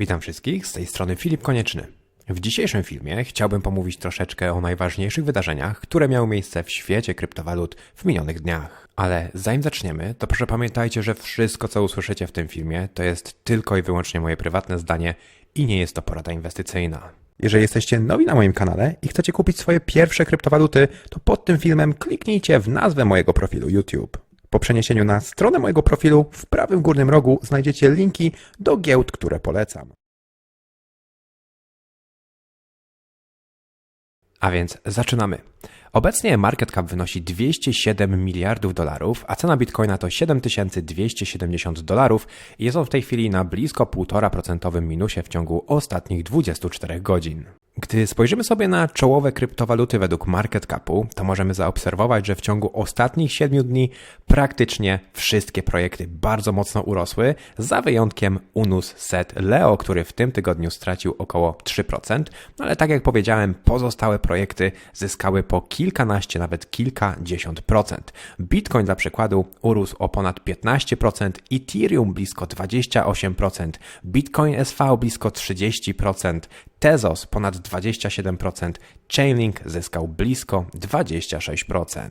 Witam wszystkich, z tej strony Filip Konieczny. W dzisiejszym filmie chciałbym pomówić troszeczkę o najważniejszych wydarzeniach, które miały miejsce w świecie kryptowalut w minionych dniach. Ale zanim zaczniemy, to proszę pamiętajcie, że wszystko co usłyszycie w tym filmie to jest tylko i wyłącznie moje prywatne zdanie i nie jest to porada inwestycyjna. Jeżeli jesteście nowi na moim kanale i chcecie kupić swoje pierwsze kryptowaluty, to pod tym filmem kliknijcie w nazwę mojego profilu YouTube. Po przeniesieniu na stronę mojego profilu w prawym górnym rogu znajdziecie linki do giełd, które polecam. A więc zaczynamy. Obecnie market cap wynosi 207 miliardów dolarów, a cena bitcoina to 7270 dolarów i jest on w tej chwili na blisko 1,5% minusie w ciągu ostatnich 24 godzin. Gdy spojrzymy sobie na czołowe kryptowaluty według market capu, to możemy zaobserwować, że w ciągu ostatnich 7 dni praktycznie wszystkie projekty bardzo mocno urosły, za wyjątkiem Unus Set Leo, który w tym tygodniu stracił około 3%, no ale tak jak powiedziałem, pozostałe projekty zyskały po kilkanaście, nawet kilkadziesiąt procent. Bitcoin dla przykładu urósł o ponad 15%, Ethereum blisko 28%, Bitcoin SV blisko 30%, Tezos ponad 27%, Chainlink zyskał blisko 26%.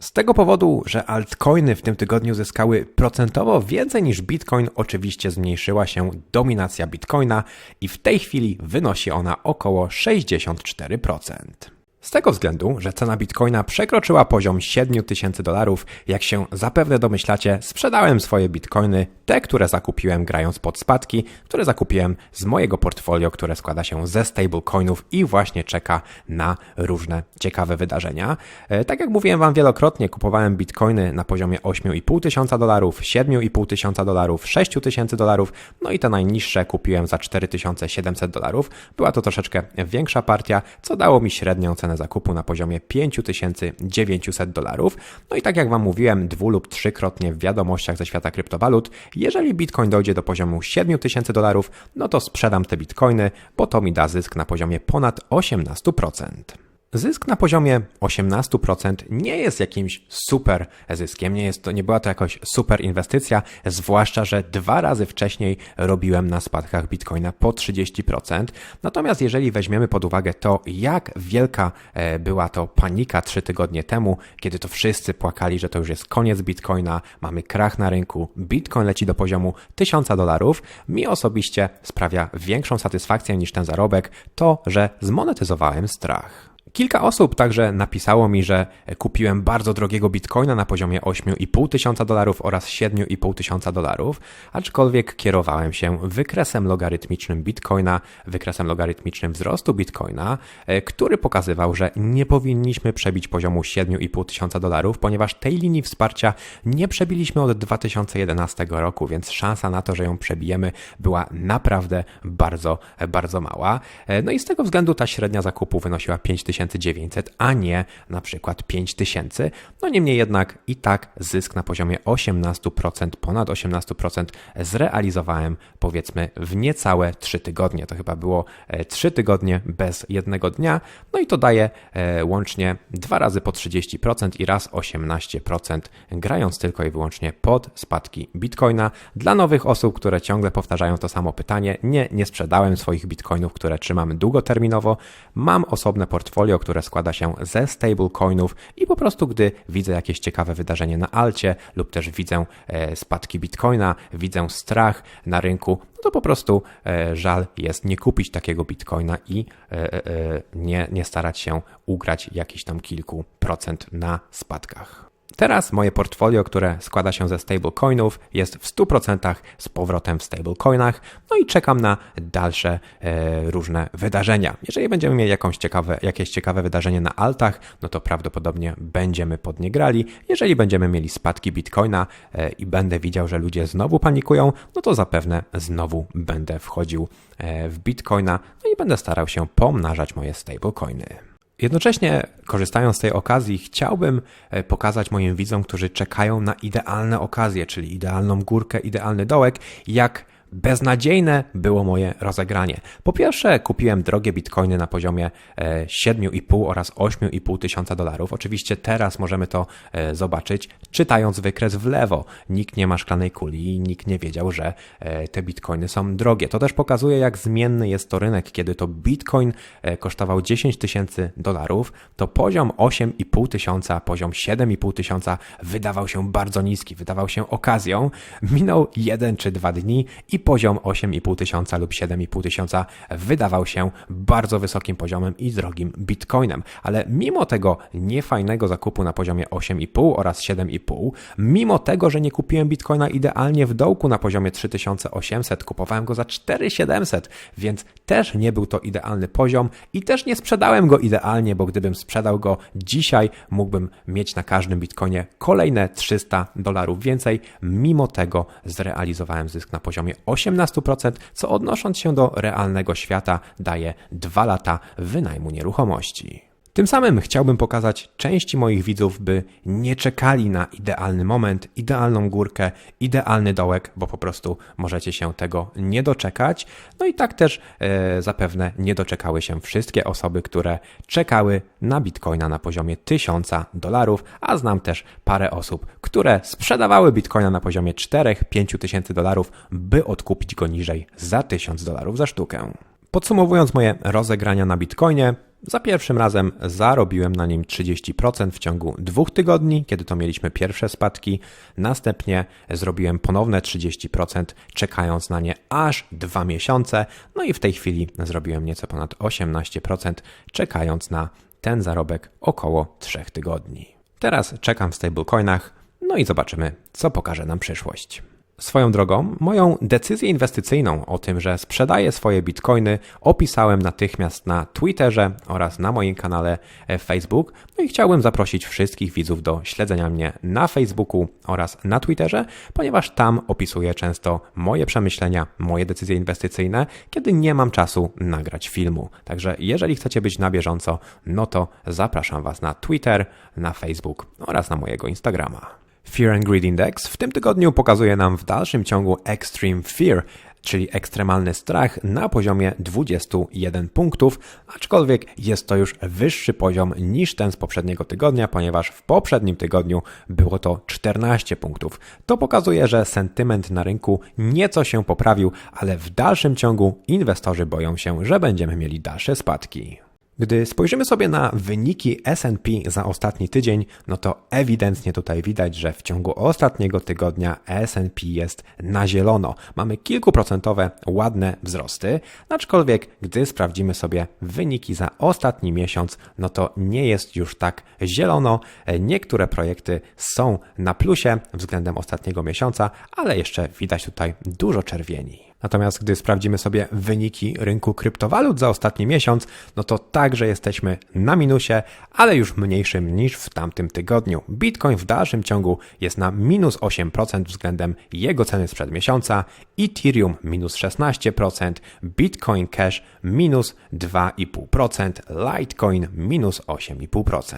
Z tego powodu, że altcoiny w tym tygodniu zyskały procentowo więcej niż Bitcoin, oczywiście zmniejszyła się dominacja Bitcoina i w tej chwili wynosi ona około 64%. Z tego względu, że cena bitcoina przekroczyła poziom 7000 dolarów, jak się zapewne domyślacie, sprzedałem swoje bitcoiny, te, które zakupiłem grając pod spadki, które zakupiłem z mojego portfolio, które składa się ze stablecoinów i właśnie czeka na różne ciekawe wydarzenia. E, tak jak mówiłem Wam wielokrotnie, kupowałem bitcoiny na poziomie 8,5 tysiąca dolarów, 7,5 tysiąca dolarów, 6 tysięcy dolarów, no i te najniższe kupiłem za 4700 dolarów. Była to troszeczkę większa partia, co dało mi średnią cenę cenę zakupu na poziomie 5900 dolarów. No i tak jak Wam mówiłem, dwu lub trzykrotnie w wiadomościach ze świata kryptowalut, jeżeli Bitcoin dojdzie do poziomu 7000 dolarów, no to sprzedam te Bitcoiny, bo to mi da zysk na poziomie ponad 18%. Zysk na poziomie 18% nie jest jakimś super zyskiem, nie, jest to, nie była to jakaś super inwestycja, zwłaszcza, że dwa razy wcześniej robiłem na spadkach bitcoina po 30%. Natomiast jeżeli weźmiemy pod uwagę to, jak wielka e, była to panika trzy tygodnie temu, kiedy to wszyscy płakali, że to już jest koniec bitcoina, mamy krach na rynku, bitcoin leci do poziomu 1000 dolarów, mi osobiście sprawia większą satysfakcję niż ten zarobek to, że zmonetyzowałem strach. Kilka osób także napisało mi, że kupiłem bardzo drogiego bitcoina na poziomie 8,5 tysiąca dolarów oraz 7,5 tysiąca dolarów, aczkolwiek kierowałem się wykresem logarytmicznym bitcoina, wykresem logarytmicznym wzrostu bitcoina, e, który pokazywał, że nie powinniśmy przebić poziomu 7,5 tysiąca dolarów, ponieważ tej linii wsparcia nie przebiliśmy od 2011 roku, więc szansa na to, że ją przebijemy była naprawdę bardzo, bardzo mała. E, no i z tego względu ta średnia zakupu wynosiła 5000 5900, a nie na przykład 5000. No niemniej jednak i tak zysk na poziomie 18%, ponad 18% zrealizowałem powiedzmy w niecałe 3 tygodnie. To chyba było 3 e, tygodnie bez jednego dnia. No i to daje e, łącznie dwa razy po 30% i raz 18%, grając tylko i wyłącznie pod spadki Bitcoina. Dla nowych osób, które ciągle powtarzają to samo pytanie, nie, nie sprzedałem swoich Bitcoinów, które trzymam długoterminowo. Mam osobne portfolio portfolio, które składa się ze stablecoinów i po prostu gdy widzę jakieś ciekawe wydarzenie na alcie lub też widzę e, spadki bitcoina, widzę strach na rynku, no to po prostu e, żal jest nie kupić takiego bitcoina i e, nie, nie starać się ugrać jakiś tam kilku procent na spadkach. Teraz moje portfolio, które składa się ze stablecoinów, jest w 100% z powrotem w stablecoinach, no i czekam na dalsze e, różne wydarzenia. Jeżeli będziemy mieli jakąś ciekawe, jakieś ciekawe wydarzenie na altach, no to prawdopodobnie będziemy pod nie grali. Jeżeli będziemy mieli spadki bitcoina e, i będę widział, że ludzie znowu panikują, no to zapewne znowu będę wchodził e, w bitcoina, no i będę starał się pomnażać moje stablecoiny. Jednocześnie, korzystając z tej okazji, chciałbym e, pokazać moim widzom, którzy czekają na idealne okazje, czyli idealną górkę, idealny dołek, jak Beznadziejne było moje rozegranie. Po pierwsze, kupiłem drogie bitcoiny na poziomie e, 7,5 oraz 8,5 tysiąca dolarów. Oczywiście teraz możemy to e, zobaczyć, czytając wykres w lewo. Nikt nie ma szklanej kuli i nikt nie wiedział, że e, te bitcoiny są drogie. To też pokazuje, jak zmienny jest to rynek. Kiedy to bitcoin e, kosztował 10 tysięcy dolarów, to poziom 8,5 tysiąca, poziom 7,5 tysiąca wydawał się bardzo niski, wydawał się okazją. Minął jeden czy dwa dni i poziom 8,5 tysiąca lub 7,5 tysiąca wydawał się bardzo wysokim poziomem i drogim bitcoinem. Ale mimo tego niefajnego zakupu na poziomie 8,5 oraz 7,5, mimo tego, że nie kupiłem bitcoina idealnie w dołku na poziomie 3800, kupowałem go za 4700, więc też nie był to idealny poziom i też nie sprzedałem go idealnie, bo gdybym sprzedał go dzisiaj, mógłbym mieć na każdym bitcoinie kolejne 300 dolarów więcej. Mimo tego zrealizowałem zysk na poziomie 18%, co odnosząc się do realnego świata daje 2 lata wynajmu nieruchomości. Tym samym chciałbym pokazać części moich widzów, by nie czekali na idealny moment, idealną górkę, idealny dołek, bo po prostu możecie się tego nie doczekać. No i tak też e, zapewne nie doczekały się wszystkie osoby, które czekały na bitcoina na poziomie 1000 dolarów, a znam też parę osób, które sprzedawały bitcoina na poziomie 4-5 tysięcy dolarów, by odkupić go niżej za 1000 dolarów za sztukę. Podsumowując moje rozegrania na bitcoinie, za pierwszym razem zarobiłem na nim 30% w ciągu dwóch tygodni, kiedy to mieliśmy pierwsze spadki. Następnie zrobiłem ponowne 30%, czekając na nie aż dwa miesiące. No i w tej chwili zrobiłem nieco ponad 18%, czekając na ten zarobek około 3 tygodni. Teraz czekam w stablecoinach, no i zobaczymy, co pokaże nam przyszłość. Swoją drogą, moją decyzję inwestycyjną o tym, że sprzedaję swoje bitcoiny, opisałem natychmiast na Twitterze oraz na moim kanale e, Facebook. No i chciałbym zaprosić wszystkich widzów do śledzenia mnie na Facebooku oraz na Twitterze, ponieważ tam opisuję często moje przemyślenia, moje decyzje inwestycyjne, kiedy nie mam czasu nagrać filmu. Także jeżeli chcecie być na bieżąco, no to zapraszam Was na Twitter, na Facebook oraz na mojego Instagrama. Fear and Greed Index w tym tygodniu pokazuje nam w dalszym ciągu Extreme Fear, czyli ekstremalny strach na poziomie 21 punktów, aczkolwiek jest to już wyższy poziom niż ten z poprzedniego tygodnia, ponieważ w poprzednim tygodniu było to 14 punktów. To pokazuje, że sentyment na rynku nieco się poprawił, ale w dalszym ciągu inwestorzy boją się, że będziemy mieli dalsze spadki. Gdy spojrzymy sobie na wyniki SP za ostatni tydzień, no to ewidentnie tutaj widać, że w ciągu ostatniego tygodnia SP jest na zielono. Mamy kilkuprocentowe ładne wzrosty, aczkolwiek gdy sprawdzimy sobie wyniki za ostatni miesiąc, no to nie jest już tak zielono. Niektóre projekty są na plusie względem ostatniego miesiąca, ale jeszcze widać tutaj dużo czerwieni. Natomiast gdy sprawdzimy sobie wyniki rynku kryptowalut za ostatni miesiąc, no to także jesteśmy na minusie, ale już mniejszym niż w tamtym tygodniu. Bitcoin w dalszym ciągu jest na minus 8% względem jego ceny sprzed miesiąca, Ethereum minus 16%, Bitcoin Cash minus 2,5%, Litecoin minus 8,5%.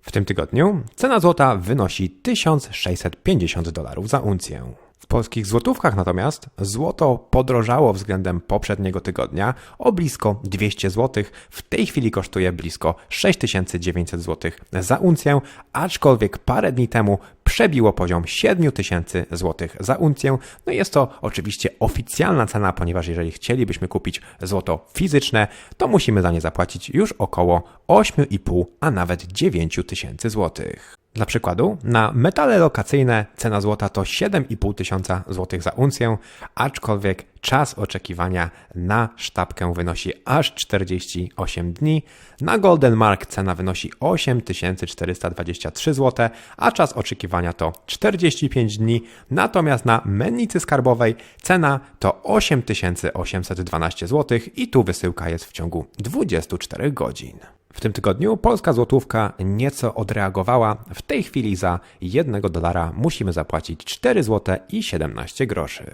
W tym tygodniu cena złota wynosi 1650 dolarów za uncję. W polskich złotówkach natomiast złoto podrożało względem poprzedniego tygodnia o blisko 200 zł. W tej chwili kosztuje blisko 6900 zł za uncję, aczkolwiek parę dni temu przebiło poziom 7000 zł za uncję. No jest to oczywiście oficjalna cena, ponieważ jeżeli chcielibyśmy kupić złoto fizyczne, to musimy za nie zapłacić już około 8,5, a nawet 9 tysięcy złotych. Dla przykładu, na metale lokacyjne cena złota to 7,5 tysiąca złotych za uncję, aczkolwiek czas oczekiwania na sztabkę wynosi aż 48 dni. Na Golden Mark cena wynosi 8423 zł, a czas oczekiwania to 45 dni. Natomiast na mennicy skarbowej cena to 8812 zł i tu wysyłka jest w ciągu 24 godzin. W tym tygodniu polska złotówka nieco odreagowała. W tej chwili za 1 dolara musimy zapłacić 4 zł i 17 groszy.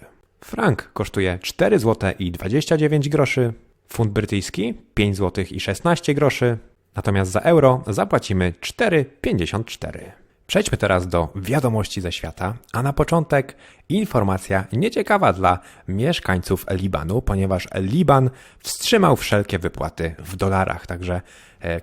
Frank kosztuje 4 zł i 29 groszy, funt brytyjski 5 zł i 16 groszy, natomiast za euro zapłacimy 4,54. Przejdźmy teraz do wiadomości ze świata, a na początek informacja nieciekawa dla mieszkańców Libanu, ponieważ Liban wstrzymał wszelkie wypłaty w dolarach, także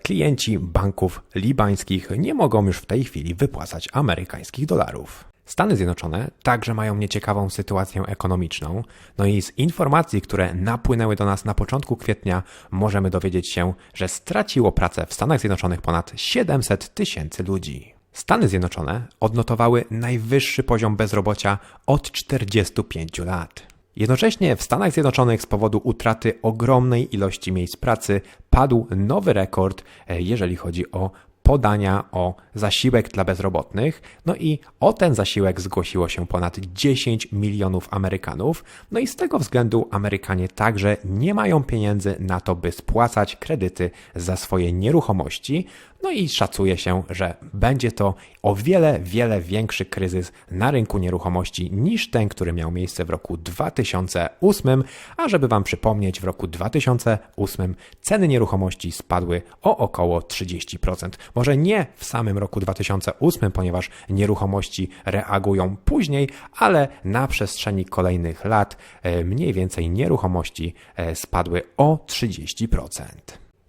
klienci banków libańskich nie mogą już w tej chwili wypłacać amerykańskich dolarów. Stany Zjednoczone także mają nieciekawą sytuację ekonomiczną. No i z informacji, które napłynęły do nas na początku kwietnia, możemy dowiedzieć się, że straciło pracę w Stanach Zjednoczonych ponad 700 tysięcy ludzi. Stany Zjednoczone odnotowały najwyższy poziom bezrobocia od 45 lat. Jednocześnie w Stanach Zjednoczonych z powodu utraty ogromnej ilości miejsc pracy padł nowy rekord, e, jeżeli chodzi o podania o zasiłek dla bezrobotnych. No i o ten zasiłek zgłosiło się ponad 10 milionów Amerykanów. No i z tego względu Amerykanie także nie mają pieniędzy na to, by spłacać kredyty za swoje nieruchomości. No i szacuje się, że będzie to o wiele, wiele większy kryzys na rynku nieruchomości niż ten, który miał miejsce w roku 2008. A żeby Wam przypomnieć, w roku 2008 ceny nieruchomości spadły o około 30%. Może nie w samym roku 2008, ponieważ nieruchomości reagują później, ale na przestrzeni kolejnych lat e, mniej więcej nieruchomości e, spadły o 30%.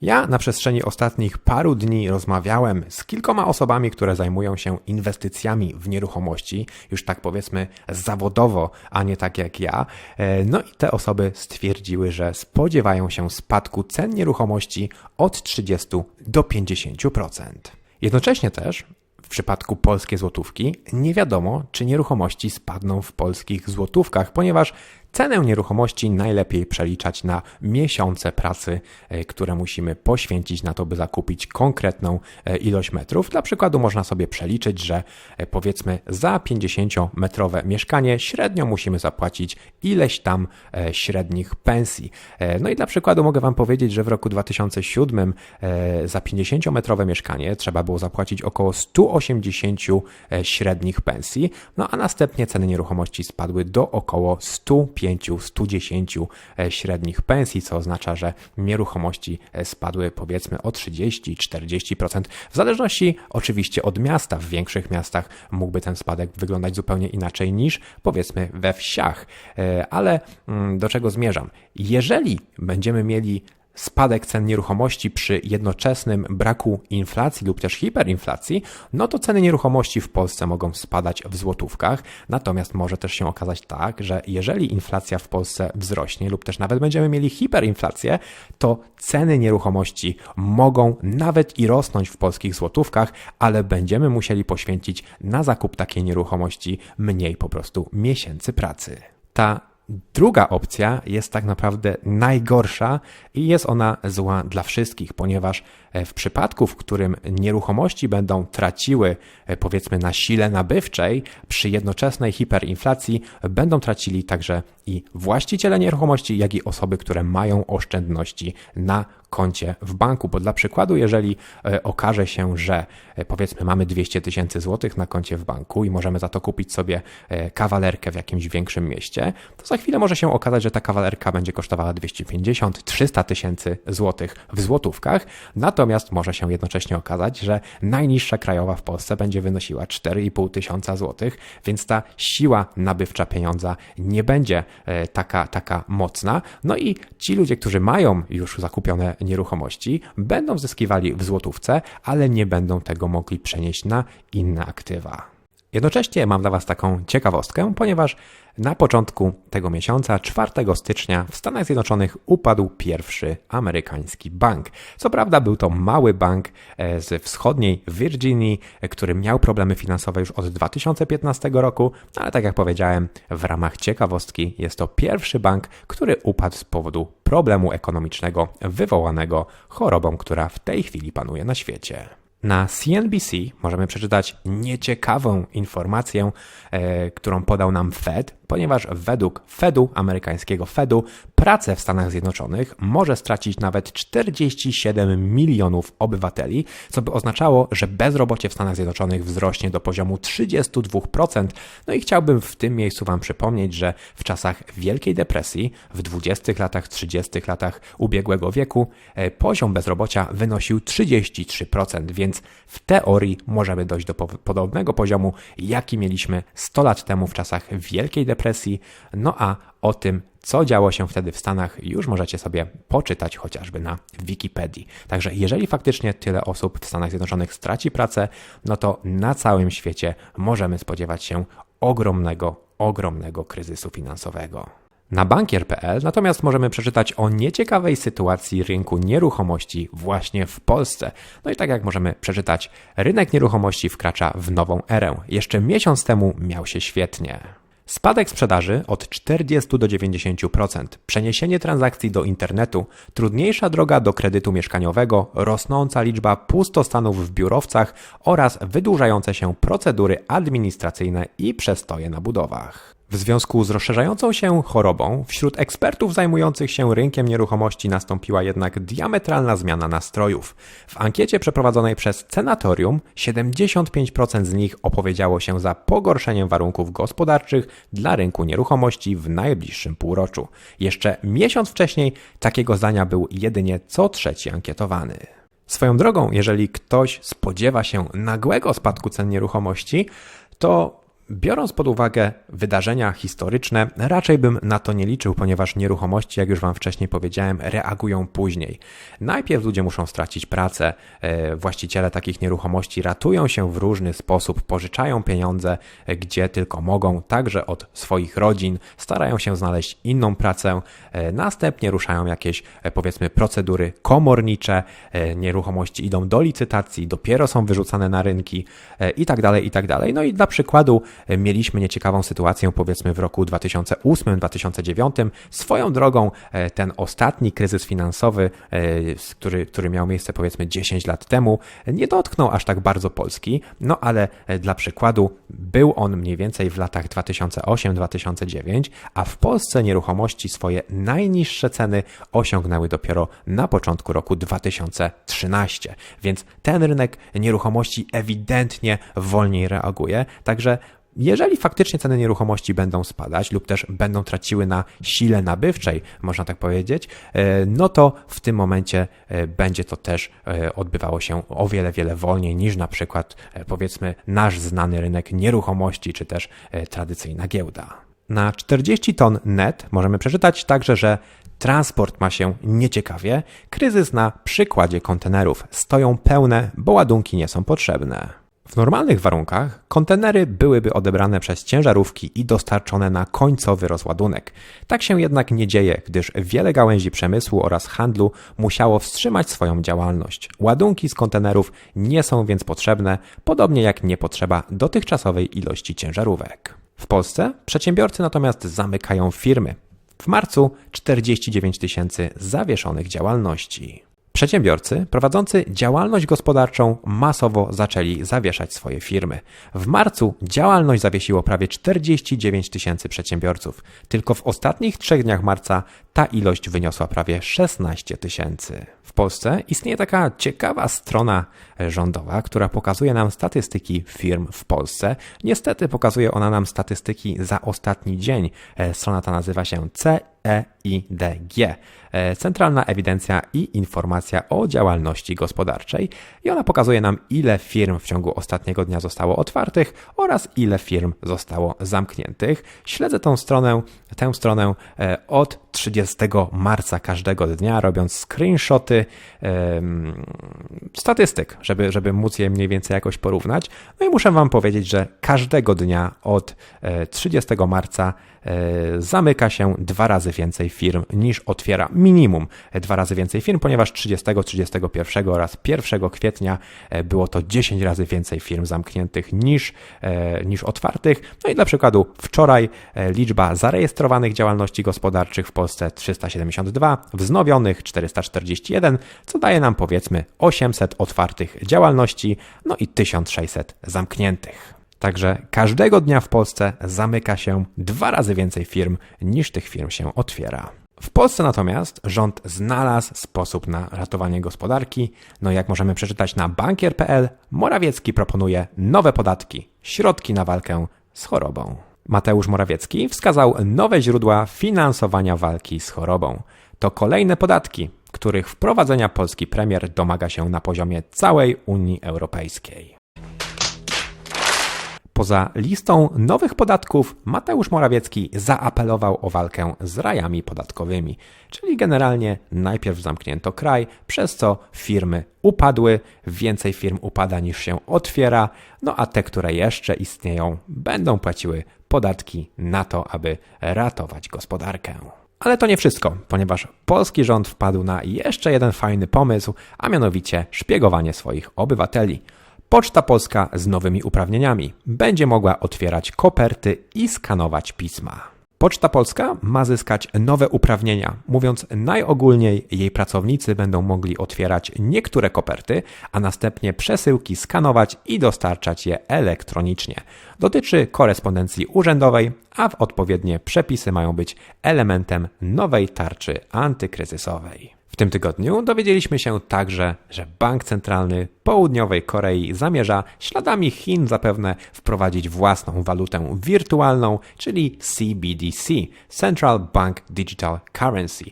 Ja na przestrzeni ostatnich paru dni rozmawiałem z kilkoma osobami, które zajmują się inwestycjami w nieruchomości, już tak powiedzmy zawodowo, a nie tak jak ja. E, no i te osoby stwierdziły, że spodziewają się spadku cen nieruchomości od 30 do 50%. Jednocześnie też w przypadku polskiej złotówki nie wiadomo, czy nieruchomości spadną w polskich złotówkach, ponieważ Cenę nieruchomości najlepiej przeliczać na miesiące pracy, e, które musimy poświęcić na to, by zakupić konkretną e, ilość metrów. Dla przykładu można sobie przeliczyć, że e, powiedzmy za 50-metrowe mieszkanie średnio musimy zapłacić ileś tam średnich pensji. No i dla przykładu mogę Wam powiedzieć, że w roku 2007 za 50-metrowe mieszkanie trzeba było zapłacić około 180 średnich pensji, no a następnie ceny nieruchomości spadły do około 150 110 e, średnich pensji, co oznacza, że nieruchomości e, spadły powiedzmy o 30-40%, w zależności oczywiście od miasta. W większych miastach mógłby ten spadek wyglądać zupełnie inaczej niż powiedzmy we wsiach. E, ale mm, do czego zmierzam? Jeżeli będziemy mieli spadek cen nieruchomości przy jednoczesnym braku inflacji lub też hiperinflacji, no to ceny nieruchomości w Polsce mogą spadać w złotówkach. Natomiast może też się okazać tak, że jeżeli inflacja w Polsce wzrośnie lub też nawet będziemy mieli hiperinflację, to ceny nieruchomości mogą nawet i rosnąć w polskich złotówkach, ale będziemy musieli poświęcić na zakup takiej nieruchomości mniej po prostu miesięcy pracy. Ta Druga opcja jest tak naprawdę najgorsza i jest ona zła dla wszystkich, ponieważ e, w przypadku, w którym nieruchomości będą traciły e, powiedzmy na sile nabywczej, przy jednoczesnej hiperinflacji będą tracili także i właściciele nieruchomości, jak i osoby, które mają oszczędności na koncie w banku. Bo dla przykładu, jeżeli e, okaże się, że powiedzmy mamy 200 tysięcy złotych na koncie w banku i możemy za to kupić sobie kawalerkę w jakimś większym mieście, to za chwilę może się okazać, że ta kawalerka będzie kosztowała 250-300 tysięcy złotych w złotówkach, natomiast może się jednocześnie okazać, że najniższa krajowa w Polsce będzie wynosiła 4,5 tysiąca złotych, więc ta siła nabywcza pieniądza nie będzie e, taka, taka mocna. No i ci ludzie, którzy mają już zakupione nieruchomości, będą zyskiwali w złotówce, ale nie będą tego mogli przenieść na inne aktywa. Jednocześnie mam dla Was taką ciekawostkę, ponieważ na początku tego miesiąca, 4 stycznia, w Stanach Zjednoczonych upadł pierwszy amerykański bank. Co prawda był to mały bank e, z wschodniej Virginii, który miał problemy finansowe już od 2015 roku, ale tak jak powiedziałem, w ramach ciekawostki jest to pierwszy bank, który upadł z powodu problemu ekonomicznego wywołanego chorobą, która w tej chwili panuje na świecie. Na CNBC możemy przeczytać nieciekawą informację, e, którą podał nam Fed, ponieważ według Fedu, amerykańskiego Fedu, pracę w Stanach Zjednoczonych może stracić nawet 47 milionów obywateli, co by oznaczało, że bezrobocie w Stanach Zjednoczonych wzrośnie do poziomu 32%. No i chciałbym w tym miejscu Wam przypomnieć, że w czasach Wielkiej Depresji, w 20 latach, 30 latach ubiegłego wieku, e, poziom bezrobocia wynosił 33%, więc więc w teorii możemy dojść do podobnego poziomu, jaki mieliśmy 100 lat temu w czasach Wielkiej Depresji. No a o tym, co działo się wtedy w Stanach, już możecie sobie poczytać chociażby na Wikipedii. Także jeżeli faktycznie tyle osób w Stanach Zjednoczonych straci pracę, no to na całym świecie możemy spodziewać się ogromnego, ogromnego kryzysu finansowego. Na bankier.pl natomiast możemy przeczytać o nieciekawej sytuacji rynku nieruchomości właśnie w Polsce. No i tak jak możemy przeczytać, rynek nieruchomości wkracza w nową erę. Jeszcze miesiąc temu miał się świetnie. Spadek sprzedaży od 40 do 90%, przeniesienie transakcji do internetu, trudniejsza droga do kredytu mieszkaniowego, rosnąca liczba pustostanów w biurowcach oraz wydłużające się procedury administracyjne i przestoje na budowach. W związku z rozszerzającą się chorobą, wśród ekspertów zajmujących się rynkiem nieruchomości nastąpiła jednak diametralna zmiana nastrojów. W ankiecie przeprowadzonej przez Cenatorium 75% z nich opowiedziało się za pogorszeniem warunków gospodarczych dla rynku nieruchomości w najbliższym półroczu. Jeszcze miesiąc wcześniej takiego zdania był jedynie co trzeci ankietowany. Swoją drogą, jeżeli ktoś spodziewa się nagłego spadku cen nieruchomości, to Biorąc pod uwagę wydarzenia historyczne, raczej bym na to nie liczył, ponieważ nieruchomości, jak już Wam wcześniej powiedziałem, reagują później. Najpierw ludzie muszą stracić pracę, e, właściciele takich nieruchomości ratują się w różny sposób, pożyczają pieniądze e, gdzie tylko mogą, także od swoich rodzin, starają się znaleźć inną pracę, e, następnie ruszają jakieś powiedzmy procedury komornicze, nieruchomości idą do licytacji, dopiero są wyrzucane na rynki i tak dalej, i tak dalej. No i dla przykładu, mieliśmy nieciekawą sytuację powiedzmy w roku 2008-2009. Swoją drogą e, ten ostatni kryzys finansowy, e, który, który miał miejsce powiedzmy 10 lat temu, nie dotknął aż tak bardzo Polski, no ale e, dla przykładu był on mniej więcej w latach 2008-2009, a w Polsce nieruchomości swoje najniższe ceny osiągnęły dopiero na początku roku 2013. Więc ten rynek nieruchomości ewidentnie wolniej reaguje, także jeżeli faktycznie ceny nieruchomości będą spadać lub też będą traciły na sile nabywczej, można tak powiedzieć, e, no to w tym momencie e, będzie to też e, odbywało się o wiele, wiele wolniej niż na przykład powiedzmy nasz znany rynek nieruchomości czy też tradycyjna giełda. Na 40 ton net możemy przeczytać także, że transport ma się nieciekawie, kryzys na przykładzie kontenerów stoją pełne, bo ładunki nie są potrzebne. W normalnych warunkach kontenery byłyby odebrane przez ciężarówki i dostarczone na końcowy rozładunek. Tak się jednak nie dzieje, gdyż wiele gałęzi przemysłu oraz handlu musiało wstrzymać swoją działalność. Ładunki z kontenerów nie są więc potrzebne, podobnie jak nie potrzeba dotychczasowej ilości ciężarówek. W Polsce przedsiębiorcy natomiast zamykają firmy. W marcu 49 tysięcy zawieszonych działalności. Przedsiębiorcy prowadzący działalność gospodarczą masowo zaczęli zawieszać swoje firmy. W marcu działalność zawiesiło prawie 49 tysięcy przedsiębiorców. Tylko w ostatnich trzech dniach marca ta ilość wyniosła prawie 16 tysięcy. W Polsce istnieje taka ciekawa strona rządowa, która pokazuje nam statystyki firm w Polsce. Niestety pokazuje ona nam statystyki za ostatni dzień. E, strona ta nazywa się CEIDG. E, Centralna Ewidencja i Informacja o Działalności Gospodarczej i ona pokazuje nam ile firm w ciągu ostatniego dnia zostało otwartych oraz ile firm zostało zamkniętych. Śledzę tą stronę, tę stronę e, od 30 marca każdego dnia, robiąc screenshoty statystyk, żeby, żeby móc je mniej więcej jakoś porównać. No i muszę Wam powiedzieć, że każdego dnia od 30 e, marca e, zamyka się dwa razy więcej firm niż otwiera minimum dwa razy więcej firm, ponieważ 30, 31 oraz 1 kwietnia e, było to 10 razy więcej firm zamkniętych niż, niż otwartych. No i dla przykładu wczoraj liczba zarejestrowanych działalności gospodarczych w Polsce 372, wznowionych 441, co daje nam powiedzmy 800 otwartych działalności, no i 1600 zamkniętych. Także każdego dnia w Polsce zamyka się dwa razy więcej firm niż tych firm się otwiera. W Polsce natomiast rząd znalazł sposób na ratowanie gospodarki. No jak możemy przeczytać na bankier.pl, Morawiecki proponuje nowe podatki, środki na walkę z chorobą. Mateusz Morawiecki wskazał nowe źródła finansowania walki z chorobą. To kolejne podatki, których wprowadzenia polski premier domaga się na poziomie całej Unii Europejskiej. Poza listą nowych podatków, Mateusz Morawiecki zaapelował o walkę z rajami podatkowymi, czyli generalnie najpierw zamknięto kraj, przez co firmy upadły, więcej firm upada niż się otwiera, no a te, które jeszcze istnieją, będą płaciły podatki na to, aby ratować gospodarkę. Ale to nie wszystko, ponieważ polski rząd wpadł na jeszcze jeden fajny pomysł, a mianowicie szpiegowanie swoich obywateli. Poczta Polska z nowymi uprawnieniami będzie mogła otwierać koperty i skanować pisma. Poczta Polska ma zyskać nowe uprawnienia. Mówiąc najogólniej, jej pracownicy będą mogli otwierać niektóre koperty, a następnie przesyłki skanować i dostarczać je elektronicznie. Dotyczy korespondencji urzędowej, a w odpowiednie przepisy mają być elementem nowej tarczy antykryzysowej. Tym tygodniu dowiedzieliśmy się także, że Bank Centralny Południowej Korei zamierza śladami Chin zapewne wprowadzić własną walutę wirtualną, czyli CBDC Central Bank Digital Currency.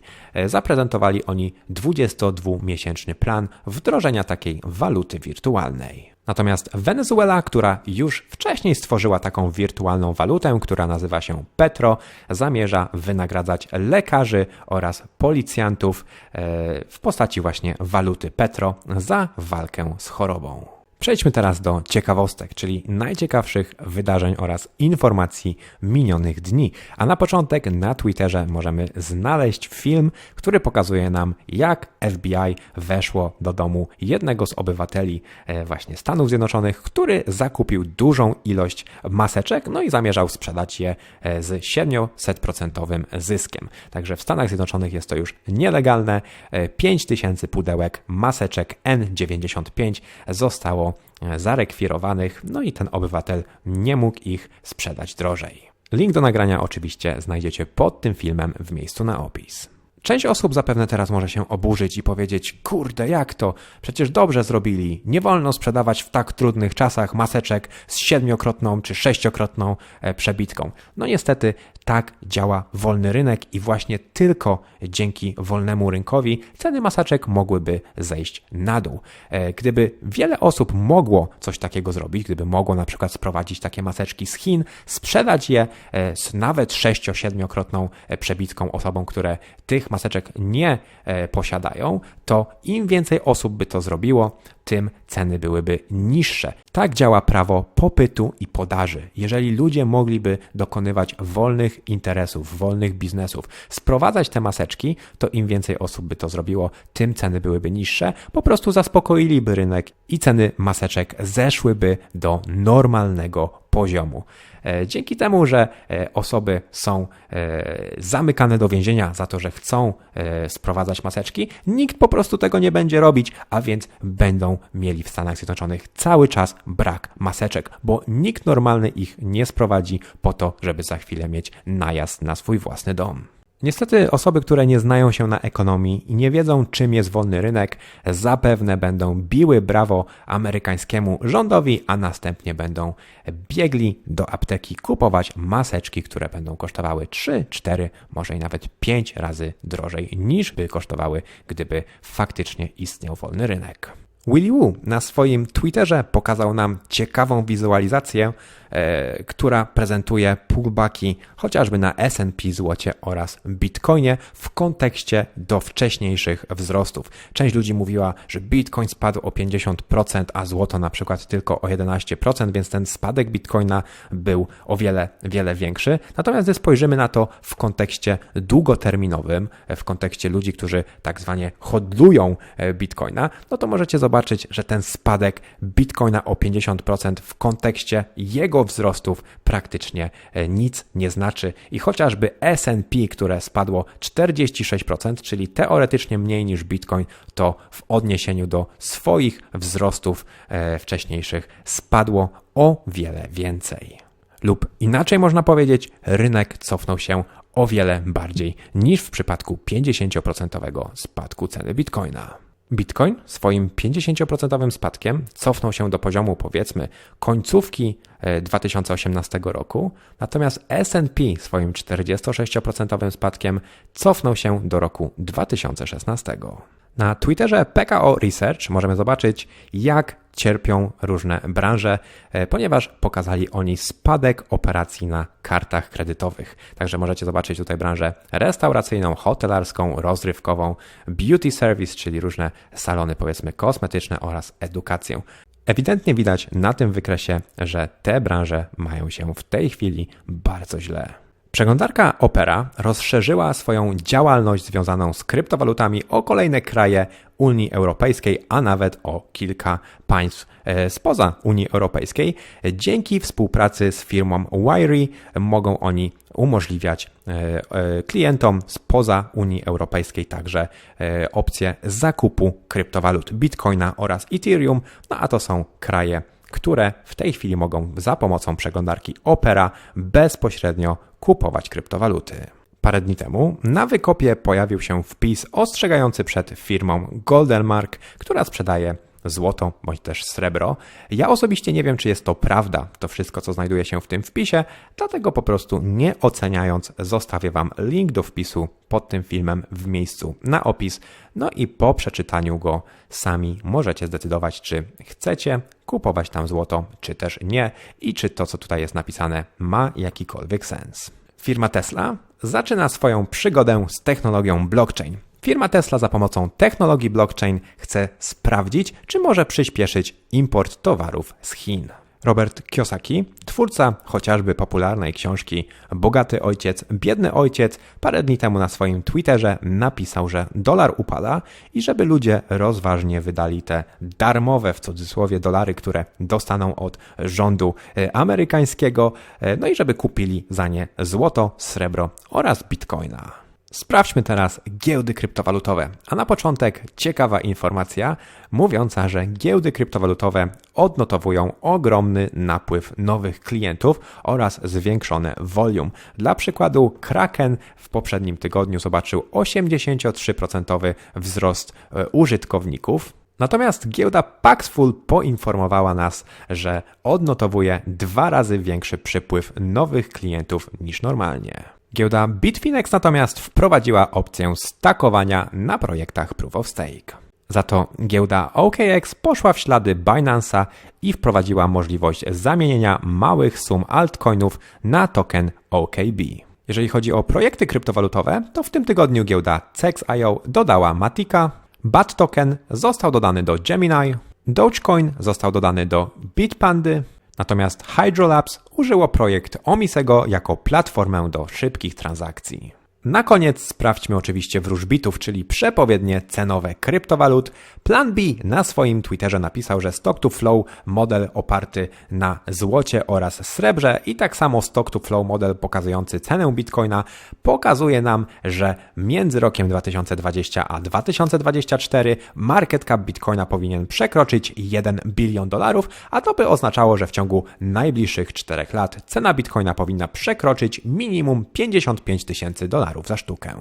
Zaprezentowali oni 22-miesięczny plan wdrożenia takiej waluty wirtualnej. Natomiast Wenezuela, która już wcześniej stworzyła taką wirtualną walutę, która nazywa się Petro, zamierza wynagradzać lekarzy oraz policjantów e, w postaci właśnie waluty Petro za walkę z chorobą. Przejdźmy teraz do ciekawostek, czyli najciekawszych wydarzeń oraz informacji minionych dni. A na początek na Twitterze możemy znaleźć film, który pokazuje nam, jak FBI weszło do domu jednego z obywateli e, właśnie Stanów Zjednoczonych, który zakupił dużą ilość maseczek, no i zamierzał sprzedać je e, z 700% zyskiem. Także w Stanach Zjednoczonych jest to już nielegalne. 5000 pudełek maseczek N95 zostało zarekwirowanych, no i ten obywatel nie mógł ich sprzedać drożej. Link do nagrania oczywiście znajdziecie pod tym filmem w miejscu na opis. Część osób zapewne teraz może się oburzyć i powiedzieć: Kurde, jak to? Przecież dobrze zrobili. Nie wolno sprzedawać w tak trudnych czasach maseczek z siedmiokrotną czy sześciokrotną e, przebitką. No niestety, tak działa wolny rynek i właśnie tylko dzięki wolnemu rynkowi ceny maseczek mogłyby zejść na dół. E, gdyby wiele osób mogło coś takiego zrobić, gdyby mogło na przykład sprowadzić takie maseczki z Chin, sprzedać je e, z nawet sześcio-siedmiokrotną przebitką osobom, które tych maseczek nie e, posiadają, to im więcej osób by to zrobiło, tym ceny byłyby niższe. Tak działa prawo popytu i podaży. Jeżeli ludzie mogliby dokonywać wolnych interesów, wolnych biznesów, sprowadzać te maseczki, to im więcej osób by to zrobiło, tym ceny byłyby niższe. Po prostu zaspokoiliby rynek i ceny maseczek zeszłyby do normalnego poziomu. E, dzięki temu, że e, osoby są e, zamykane do więzienia za to, że chcą sprowadzać maseczki, nikt po prostu tego nie będzie robić, a więc będą mieli w Stanach Zjednoczonych cały czas brak maseczek, bo nikt normalny ich nie sprowadzi po to, żeby za chwilę mieć najazd na swój własny dom. Niestety osoby, które nie znają się na ekonomii i nie wiedzą, czym jest wolny rynek, zapewne będą biły brawo amerykańskiemu rządowi, a następnie będą biegli do apteki kupować maseczki, które będą kosztowały 3, 4, może i nawet 5 razy drożej niż by kosztowały, gdyby faktycznie istniał wolny rynek. Willy Wu na swoim Twitterze pokazał nam ciekawą wizualizację, która prezentuje pullbacki chociażby na S&P złocie oraz Bitcoinie w kontekście do wcześniejszych wzrostów. Część ludzi mówiła, że Bitcoin spadł o 50%, a złoto na przykład tylko o 11%, więc ten spadek Bitcoina był o wiele, wiele większy. Natomiast gdy spojrzymy na to w kontekście długoterminowym, w kontekście ludzi, którzy tak zwanie hodlują e, Bitcoina, no to możecie zobaczyć, że ten spadek Bitcoina o 50% w kontekście jego wzrostów praktycznie e, nic nie znaczy. I chociażby SP, które spadło 46%, czyli teoretycznie mniej niż Bitcoin, to w odniesieniu do swoich wzrostów e, wcześniejszych spadło o wiele więcej. Lub inaczej można powiedzieć, rynek cofnął się o wiele bardziej niż w przypadku 50% spadku ceny Bitcoina. Bitcoin swoim 50% spadkiem cofnął się do poziomu powiedzmy końcówki 2018 e, roku, natomiast SP swoim 46% spadkiem cofnął się do roku 2016. Na Twitterze PKO Research możemy zobaczyć, jak cierpią różne branże, e, ponieważ pokazali oni spadek operacji na kartach kredytowych. Także możecie zobaczyć tutaj branżę restauracyjną, hotelarską, rozrywkową, beauty service, czyli różne salony powiedzmy kosmetyczne oraz edukację. Ewidentnie widać na tym wykresie, że te branże mają się w tej chwili bardzo źle. Przeglądarka Opera rozszerzyła swoją działalność związaną z kryptowalutami o kolejne kraje Unii Europejskiej, a nawet o kilka państw e, spoza Unii Europejskiej. Dzięki współpracy z firmą Wiry mogą oni umożliwiać e, e, klientom spoza Unii Europejskiej także opcje zakupu kryptowalut Bitcoina oraz Ethereum, no a to są kraje które w tej chwili mogą za pomocą przeglądarki Opera bezpośrednio kupować kryptowaluty. Parę dni temu na wykopie pojawił się wpis ostrzegający przed firmą Goldenmark, która sprzedaje złoto bądź też srebro. Ja osobiście nie wiem, czy jest to prawda, to wszystko, co znajduje się w tym wpisie, dlatego po prostu nie oceniając, zostawię Wam link do wpisu pod tym filmem w miejscu na opis. No i po przeczytaniu go sami możecie zdecydować, czy chcecie kupować tam złoto, czy też nie i czy to, co tutaj jest napisane, ma jakikolwiek sens. Firma Tesla zaczyna swoją przygodę z technologią blockchain. Firma Tesla za pomocą technologii blockchain chce sprawdzić, czy może przyspieszyć import towarów z Chin. Robert Kiyosaki, twórca chociażby popularnej książki Bogaty Ojciec, Biedny Ojciec, parę dni temu na swoim Twitterze napisał, że dolar upada i żeby ludzie rozważnie wydali te darmowe w cudzysłowie dolary, które dostaną od rządu e, amerykańskiego, e, no i żeby kupili za nie złoto, srebro oraz bitcoina. Sprawdźmy teraz giełdy kryptowalutowe. A na początek ciekawa informacja mówiąca, że giełdy kryptowalutowe odnotowują ogromny napływ nowych klientów oraz zwiększone volume. Dla przykładu Kraken w poprzednim tygodniu zobaczył 83% wzrost e, użytkowników. Natomiast giełda Paxful poinformowała nas, że odnotowuje dwa razy większy przypływ nowych klientów niż normalnie. Giełda Bitfinex natomiast wprowadziła opcję stakowania na projektach Proof of Stake. Za to giełda OKX poszła w ślady Binance'a i wprowadziła możliwość zamienienia małych sum altcoinów na token OKB. Jeżeli chodzi o projekty kryptowalutowe, to w tym tygodniu giełda CEX.io dodała Matika, BAT token został dodany do Gemini, Dogecoin został dodany do Bitpandy, Natomiast Hydrolabs użyło projekt Omisego jako platformę do szybkich transakcji. Na koniec sprawdźmy oczywiście wróżbitów, czyli przepowiednie cenowe kryptowalut. Plan B na swoim Twitterze napisał, że Stock to Flow model oparty na złocie oraz srebrze i tak samo Stock to Flow model pokazujący cenę Bitcoina pokazuje nam, że między rokiem 2020 a 2024 market cap Bitcoina powinien przekroczyć 1 bilion dolarów, a to by oznaczało, że w ciągu najbliższych 4 lat cena Bitcoina powinna przekroczyć minimum 55 tysięcy dolarów dolarów za sztukę.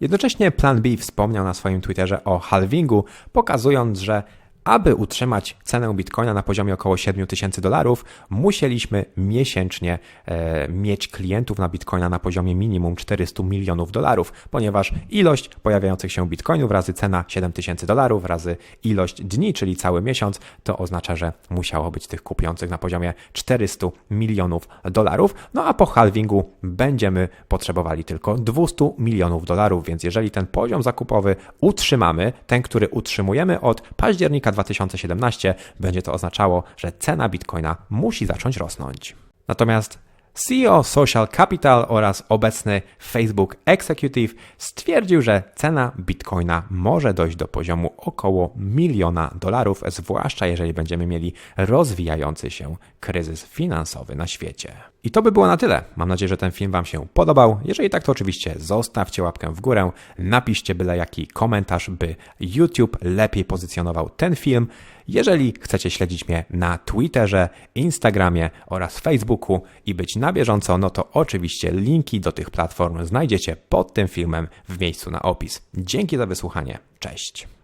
Jednocześnie Plan B wspomniał na swoim Twitterze o halvingu, pokazując, że aby utrzymać cenę bitcoina na poziomie około 7 tysięcy dolarów, musieliśmy miesięcznie e, mieć klientów na bitcoina na poziomie minimum 400 milionów dolarów, ponieważ ilość pojawiających się bitcoinów razy cena 7 tysięcy dolarów razy ilość dni, czyli cały miesiąc, to oznacza, że musiało być tych kupujących na poziomie 400 milionów dolarów. No a po halvingu będziemy potrzebowali tylko 200 milionów dolarów, więc jeżeli ten poziom zakupowy utrzymamy, ten, który utrzymujemy od października 2017, będzie to oznaczało, że cena bitcoina musi zacząć rosnąć. Natomiast CEO Social Capital oraz obecny Facebook Executive stwierdził, że cena bitcoina może dojść do poziomu około miliona dolarów, zwłaszcza jeżeli będziemy mieli rozwijający się kryzys finansowy na świecie. I to by było na tyle. Mam nadzieję, że ten film Wam się podobał. Jeżeli tak, to oczywiście zostawcie łapkę w górę, napiszcie byle jaki komentarz, by YouTube lepiej pozycjonował ten film. Jeżeli chcecie śledzić mnie na Twitterze, Instagramie oraz Facebooku i być na bieżąco, no to oczywiście linki do tych platform znajdziecie pod tym filmem w miejscu na opis. Dzięki za wysłuchanie. Cześć.